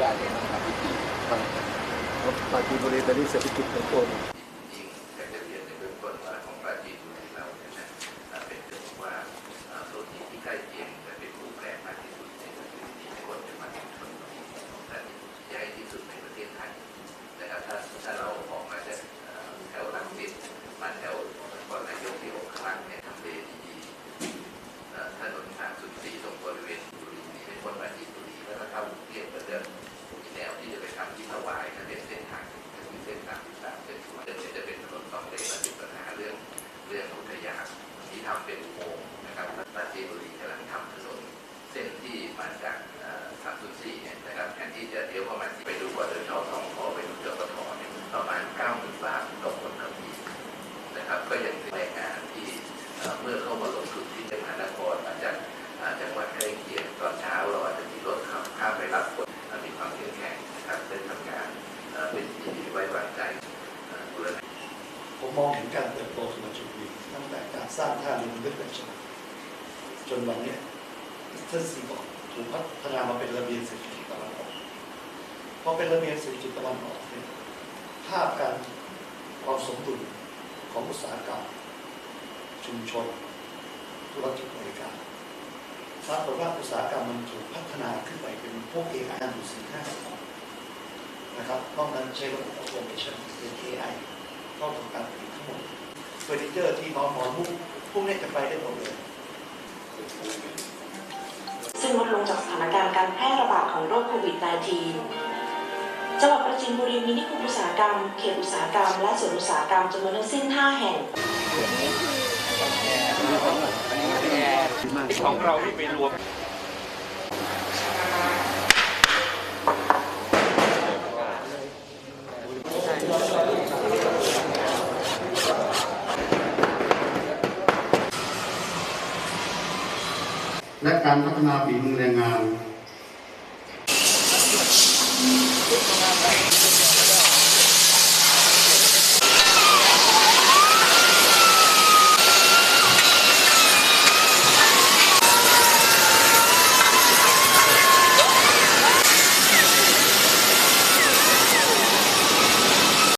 รือาจจะมาทำพิธีบางปาจีนบุรีตอนนี้เศรษฐกิจของคนจริงๆอากจะเรียนในเบื้องต้นว่าของ มมองเห็นการเติบโตของมันชลบุรีตั้งแต่การสร้างท่าเรือลึกเป็นชนจนวันนี้ยเส้นสีบอกถูกพัฒนามาเป็นระเบียงเศรษฐกิจตะวันออกพอเป็นระเบียงเศรษฐกิจตะวันออกเนี่ยภาพการความสมดุลของอุตสาหกรรม ชุมชน ธุรกิจบริการปรากฏว่าอุตสาหกรรมมันถูกพัฒนาขึ้นไปเป็นพวก AI อยู่สี่ห้านะครับนอกนั้นใช้ระบบออโตเมชันเป็นเข้าถึงการผลิตทั้งหมดเฟ อร์นิเจอร์ที่นอนหมอนมุ้งพวกนี้จะไปได้หมดเลย ซึ่งลดลงจากสถานการณ์การแพร่ระบาดของโรคโควิด -19 จังหวัดปราจีนบุรีมีนิคมอุตสาหกรรม เขตอุตสาหกรรม และสวนอุตสาหกรรมจำนวนทั้งสิ้น 5 แห่งของเราที่ไปรวม และการพัฒนาฝีมือแรงงาน